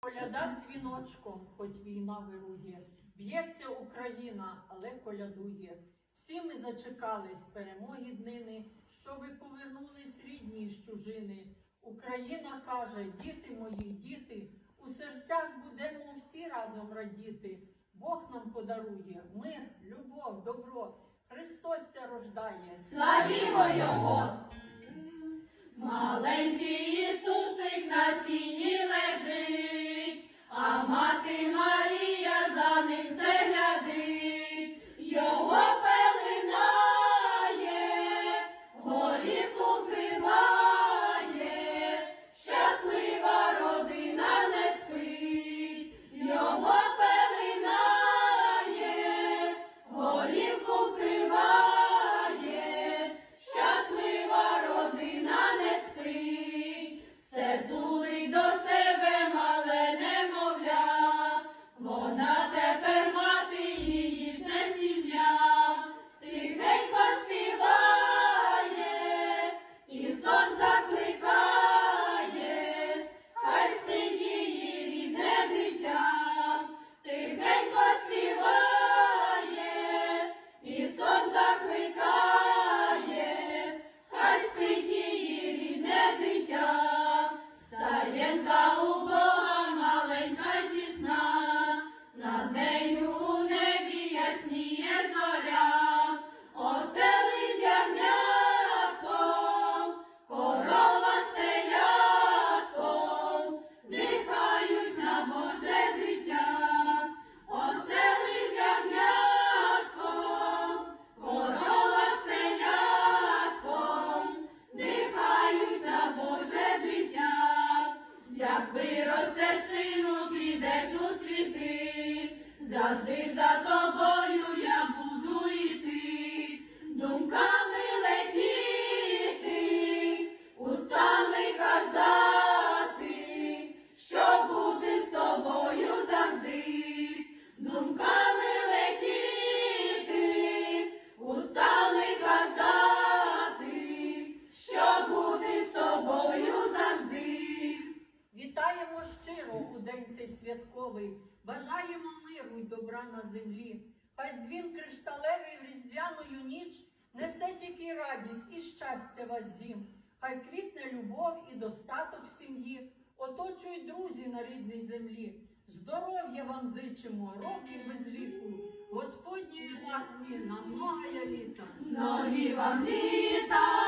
Коляда дзвіночком, хоч війна вирує, б'ється Україна, але колядує. Всі ми зачекались перемоги днини, щоби повернулись рідні з чужини. Україна каже, діти мої, діти, у серцях будемо всі разом радіти. Бог нам подарує мир, любов, добро. Христос рождає. Славімо Його! Маленький сон Завжди за тобою я буду йти, думками летіти, устами казати, що буде з тобою завжди, думками летіти, устами казати, що буде з тобою завжди. Вітаємо щиро у день цей святковий, бажаємо миру добра на землі. Хай дзвін кришталевий в різдвяною ніч несе тільки радість і щастя вас дім. Хай квітне любов і достаток сім'ї, оточують друзі на рідній землі. Здоров'я вам зичимо, років без віку, Господньої ласки на многоя літа. Нові вам літа,